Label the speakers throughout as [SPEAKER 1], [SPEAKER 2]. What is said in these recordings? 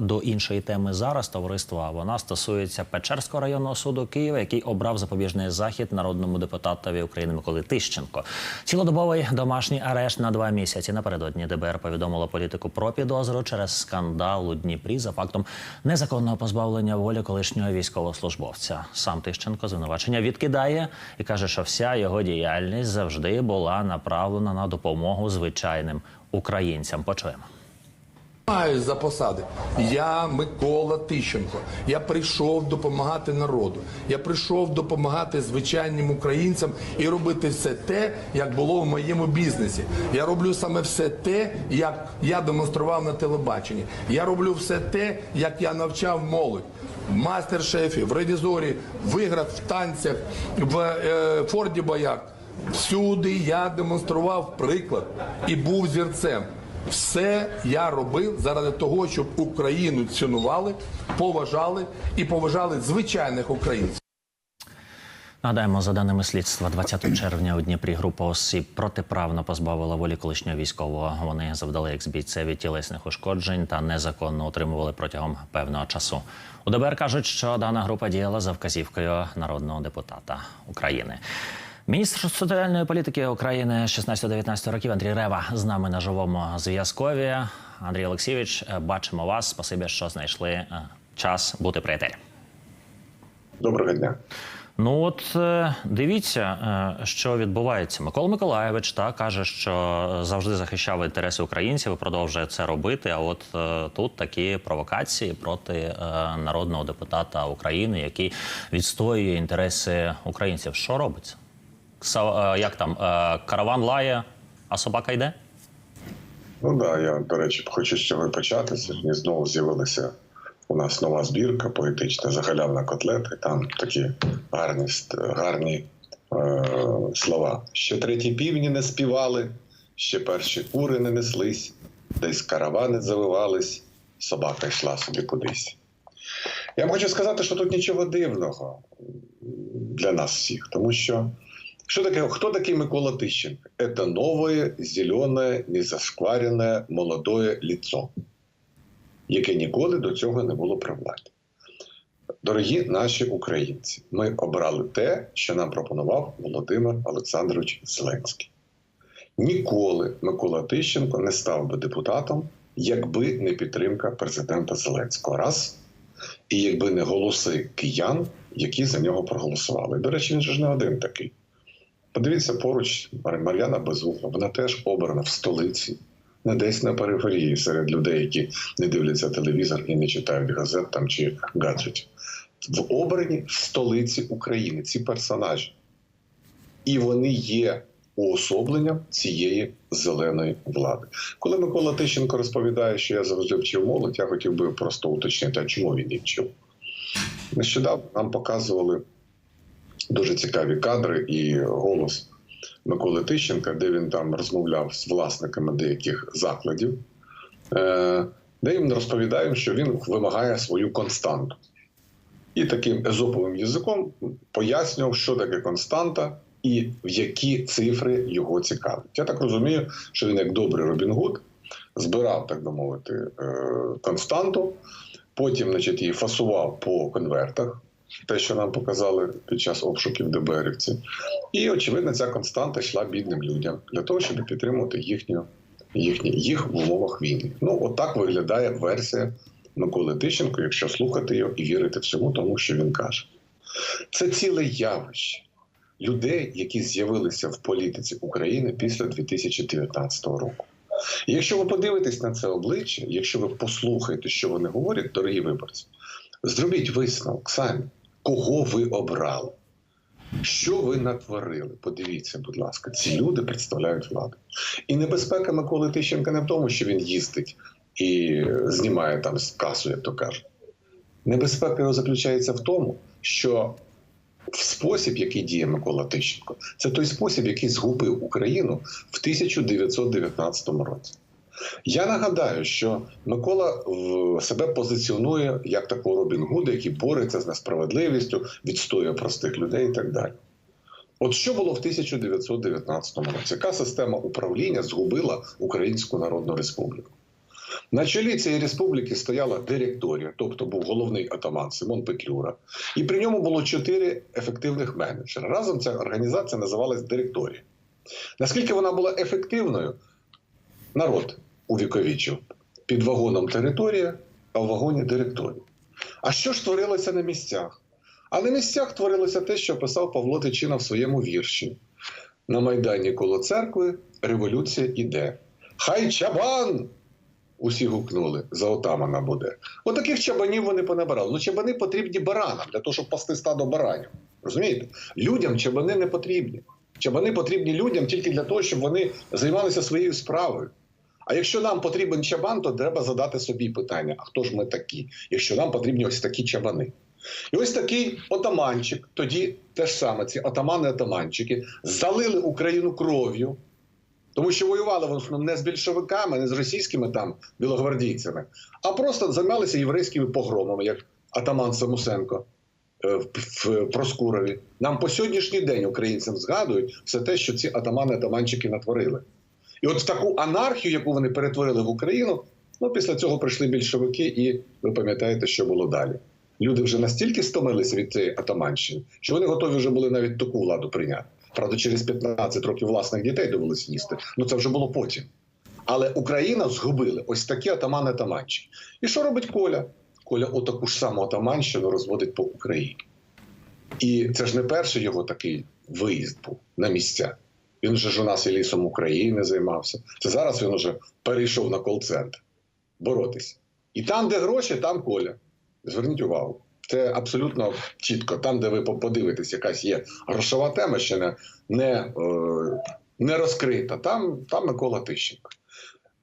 [SPEAKER 1] До іншої теми зараз товариства вона стосується Печерського районного суду Києва, який обрав запобіжний захід народному депутатові України Миколи Тищенко. Цілодобовий домашній арешт на два місяці. Напередодні ДБР повідомило політику про підозру через скандал у Дніпрі за фактом незаконного позбавлення волі колишнього військовослужбовця. Сам Тищенко звинувачення відкидає і каже, що вся його діяльність завжди була направлена на допомогу звичайним українцям. Почуємо.
[SPEAKER 2] Маю за посади. Я Микола Тищенко. Я прийшов допомагати народу. Я прийшов допомагати звичайним українцям і робити все те, як було в моєму бізнесі. Я роблю саме все те, як я демонстрував на телебаченні. Я роблю все те, як я навчав молодь. В мастер-шефі, в ревізорі, в іграх, в танцях, в е, Форді Бояк. Всюди я демонстрував приклад і був зірцем. Все я робив заради того, щоб Україну цінували, поважали і поважали звичайних українців.
[SPEAKER 1] Нагадаємо, за даними слідства, 20 червня у Дніпрі група осіб протиправно позбавила волі колишнього військового. Вони завдали екс-бійцеві тілесних ушкоджень та незаконно утримували протягом певного часу. У ДБР кажуть, що дана група діяла за вказівкою народного депутата України. Міністр соціальної політики України 16-19 років Андрій Рева з нами на живому зв'язкові. Андрій Олексійович, бачимо вас. Спасибі, що знайшли е, час бути при етері.
[SPEAKER 3] Доброго дня.
[SPEAKER 1] Ну от е, дивіться, е, що відбувається. Микола Миколаєвич та каже, що завжди захищав інтереси українців і продовжує це робити. А от тут такі провокації проти народного депутата України, який відстоює інтереси українців. Що робиться? Е, як там е, караван лає, а собака йде?
[SPEAKER 3] Ну да, я, до речі, хочу з цього почати. Сьогодні знову з'явилася у нас нова збірка поетична загалявна котлета. Там такі гарні, гарні е, слова. Ще треті півні не співали, ще перші кури не неслись, десь каравани завивались, собака йшла собі кудись. Я вам хочу сказати, що тут нічого дивного для нас всіх, тому що Что таке, кто такий Микола Тищенко? Это новое, зеленое, незашкварене, молодое лицо, яке ніколи до цього не було при владі. Дорогі наші українці, ми обрали те, що нам пропонував Володимир Олександрович Зеленський. Ніколи Микола Тищенко не став би депутатом, якби не підтримка президента Зеленського. Раз. І якби не голоси киян, які за нього проголосували. До речі, він ж не один такий. Подивіться поруч Мар'яна Безугла, вона теж обрана в столиці, не десь на периферії серед людей, які не дивляться телевізор і не читають газет там чи гаджетів. В обрані в столиці України ці персонажі. І вони є уособленням цієї зеленої влади. Коли Микола Тищенко розповідає, що я завжди вчив молодь, я хотів би просто уточнити, а чому він її вчив. Нещодавно нам показували дуже цікаві кадри і голос Миколи Тищенка, де він там розмовляв з власниками деяких закладів, е, де він розповідає, що він вимагає свою константу. І таким езоповим язиком пояснював, що таке константа і в які цифри його цікавить. Я так розумію, що він, як добрий Робін Гуд, збирав, так би мовити, е, константу, потім значить, її фасував по конвертах, те, що нам показали під час обшуків ДБРівці. І, очевидно, ця константа йшла бідним людям для того, щоб підтримувати їхню, їхні, їх в умовах війни. Ну, отак виглядає версія Миколи Тищенко, якщо слухати його і вірити всьому, тому що він каже. Це ціле явище людей, які з'явилися в політиці України після 2019 року. Якщо ви подивитесь на це обличчя, якщо ви послухаєте, що вони говорять, дорогі виборці, зробіть висновок самі, кого ви обрали. Що ви натворили? Подивіться, будь ласка, ці люди представляють владу. І небезпека Миколи Тищенка не в тому, що він їздить і знімає там касу, як то кажуть. Небезпека його заключається в тому, що спосіб, який діє Микола Тищенко, це той спосіб, який згубив Україну в 1919 році. Я нагадаю, що Микола в- себе позиціонує як такого Робін Гуда, який бореться з несправедливістю, відстоює простих людей і так далі. От що було в 1919 році? Яка система управління згубила Українську Народну Республіку? На чолі цієї республіки стояла директорія, тобто був головний атаман Симон Петлюра, і при ньому було чотири ефективних менеджера. Разом ця організація називалась директорія. Наскільки вона була ефективною, народ увіковічив під вагоном територія, а в вагоні директорія. А що ж творилося на місцях? А на місцях творилося те, що писав Павло Тичина в своєму вірші. На Майдані коло церкви революція іде. Хай чабан! Усі гукнули, за отамана буде. Отаких чабанів вони понабирали. Ну, чабани потрібні баранам для того, щоб пасти стадо баранів. Розумієте? Людям чабани не потрібні. Чабани потрібні людям тільки для того, щоб вони займалися своєю справою. А якщо нам потрібен чабан, то треба задати собі питання: а хто ж ми такі, якщо нам потрібні ось такі чабани? І ось такий отаманчик, тоді те ж саме, ці отамани-отаманчики, залили Україну кров'ю, тому що воювали вони не з більшовиками, не з російськими там білогвардійцями, а просто займалися єврейськими погромами, як атаман Самусенко е, в Проскурові. Нам по сьогоднішній день українцям згадують все те, що ці атамани-атаманчики натворили. І от в таку анархію, яку вони перетворили в Україну, ну після цього прийшли більшовики, і ви пам'ятаєте, що було далі. Люди вже настільки стомилися від цієї атаманщини, що вони готові вже були навіть таку владу прийняти. Правда, через 15 років власних дітей довелось їсти. Ну це вже було потім. Але Україна згубили ось такі атамани атаманчики. І що робить Коля? Коля отаку ж саму атаманщину розводить по Україні. І це ж не перший його такий виїзд був на місця. Він вже ж у нас і лісом України займався. Це зараз він уже перейшов на кол-центр боротися. І там, де гроші, там Коля. Зверніть увагу. Це абсолютно чітко. Там, де ви подивитесь, якась є грошова тема, ще не, не, е, не розкрита. Там, там Микола Тищенко.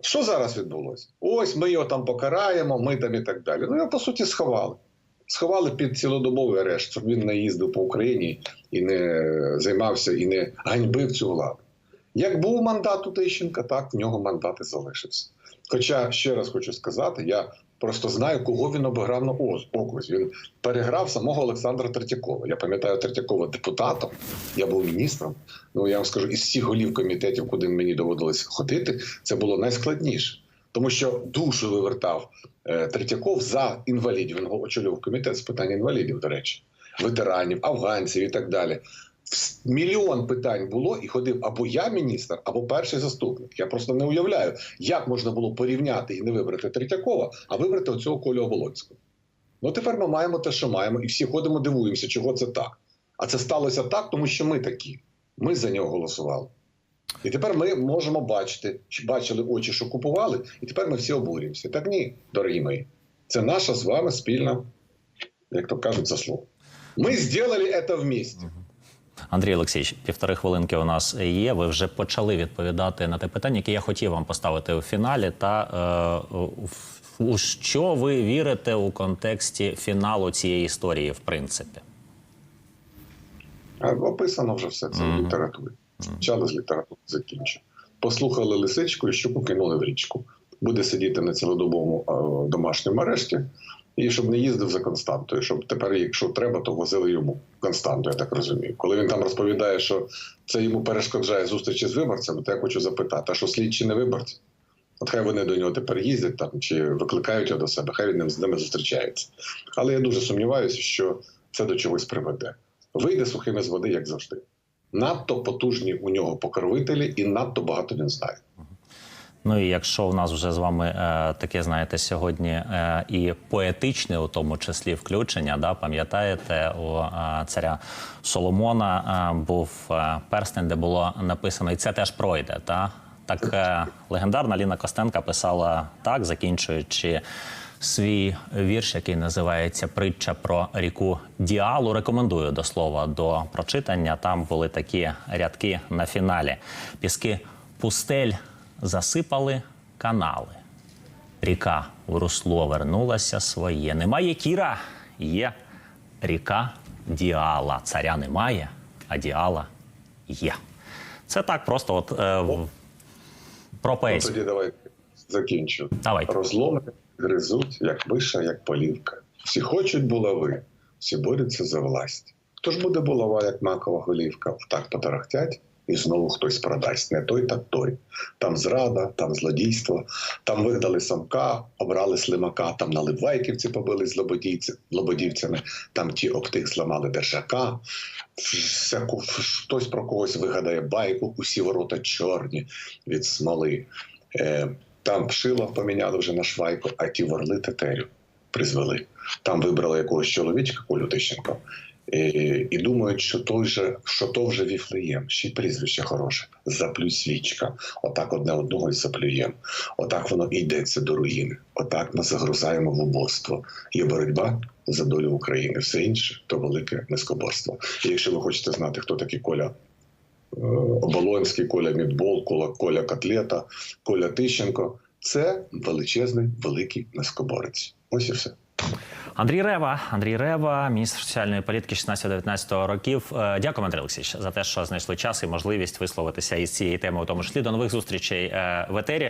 [SPEAKER 3] Що зараз відбулося? Ось ми його там покараємо, ми там і так далі. Ну його по суті сховали. Сховали під цілодобовий арешт, щоб він не їздив по Україні і не займався і не ганьбив цю владу. Як був мандат у Тищенка, так в нього мандат і залишився. Хоча ще раз хочу сказати, я просто знаю, кого він обіграв на окрузі. Він переграв самого Олександра Третьякова. Я пам'ятаю Третьякова депутатом, я був міністром. Ну я вам скажу, із всіх голів комітетів, куди мені доводилось ходити, це було найскладніше. Тому що душу вивертав е, Третьяков за інвалідів. Він очолював комітет з питань інвалідів, до речі, ветеранів, афганців і так далі. Мільйон питань було і ходив або я міністр, або перший заступник. Я просто не уявляю, як можна було порівняти і не вибрати Третьякова, а вибрати оцього Колю Оболонського. Ну тепер ми маємо те, що маємо, і всі ходимо, дивуємося, чого це так. А це сталося так, тому що ми такі. Ми за нього голосували. І тепер ми можемо бачити, чи бачили очі, що купували, і тепер ми всі обурюємося. Так ні, дорогі мої. Це наша з вами спільна, як то кажуть, заслуга. Ми зробили це вместе.
[SPEAKER 1] Андрій Олексійович, півтори хвилинки у нас є. Ви вже почали відповідати на те питання, яке я хотів вам поставити у фіналі. Та е, у що ви вірите у контексті фіналу цієї історії, в принципі?
[SPEAKER 3] Описано вже все це в літературі. Спочатку з літератури закінчу. Послухали лисичку і щуку кинули в річку. Буде сидіти на цілодобовому е, домашньому арешті, і щоб не їздив за Константою, щоб тепер, якщо треба, то возили йому Константу, я так розумію. Коли він там розповідає, що це йому перешкоджає зустрічі з виборцями, то я хочу запитати: а що слідчі не виборці? От хай вони до нього тепер їздять там чи викликають його до себе, хай він з ними зустрічається. Але я дуже сумніваюся, що це до чогось приведе. Вийде сухими з води, як завжди. Надто потужні у нього покровителі, і надто багато він знає.
[SPEAKER 1] Ну і якщо в нас вже з вами е, таке, знаєте, сьогодні е, і поетичне, у тому числі включення, да, пам'ятаєте, у е, царя Соломона е, був е, перстень, де було написано, і це теж пройде. Та? Так е, легендарна Ліна Костенка писала так, закінчуючи свій вірш, який називається Притча про ріку Діалу. Рекомендую до слова до прочитання. Там були такі рядки на фіналі. Піски пустель засипали канали. Ріка в русло вернулася своє. Немає кіра, є ріка Діала. Царя немає, а Діала є. Це так просто от е, в- про
[SPEAKER 3] Ну, тоді давайте закінчу.
[SPEAKER 1] Давайте.
[SPEAKER 3] Розломи гризуть, як миша, як полівка. Всі хочуть булави, всі борються за власть. Хто ж буде булава, як макова голівка? Так потарахтять, і знову хтось продасть. Не той, так той. Там зрада, там злодійство, там вигнали самка, обрали слимака, там на Ливайківці побили з лободівцями, там ті об тих зламали держака. Всяку, хтось про когось вигадає байку, усі ворота чорні від смоли. Е, там шило поміняли вже на швайку, а ті ворли тетерю призвели. Там вибрали якогось чоловічка Колю Тищенко. І, і думають, що той же, що то вже віфлеєм, ще й прізвище хороше. Заплюй свічка. Отак одне одного й заплюєм. Отак воно йдеться до руїни. Отак ми загрузаємо в убоство. Є боротьба за долю України. Все інше то велике низкоборство. І якщо ви хочете знати, хто такий Коля Оболонський, Коля Мідбол, Коля, Коля Котлета, Коля Тищенко, це величезний великий низкоборець. Ось і все.
[SPEAKER 1] Андрій Рева, Андрій Рева, міністр соціальної політики 16-19 років. Е, Дякую, Андрій Олексійович, за те, що знайшли час і можливість висловитися із цієї теми, у тому числі до нових зустрічей е, в етері.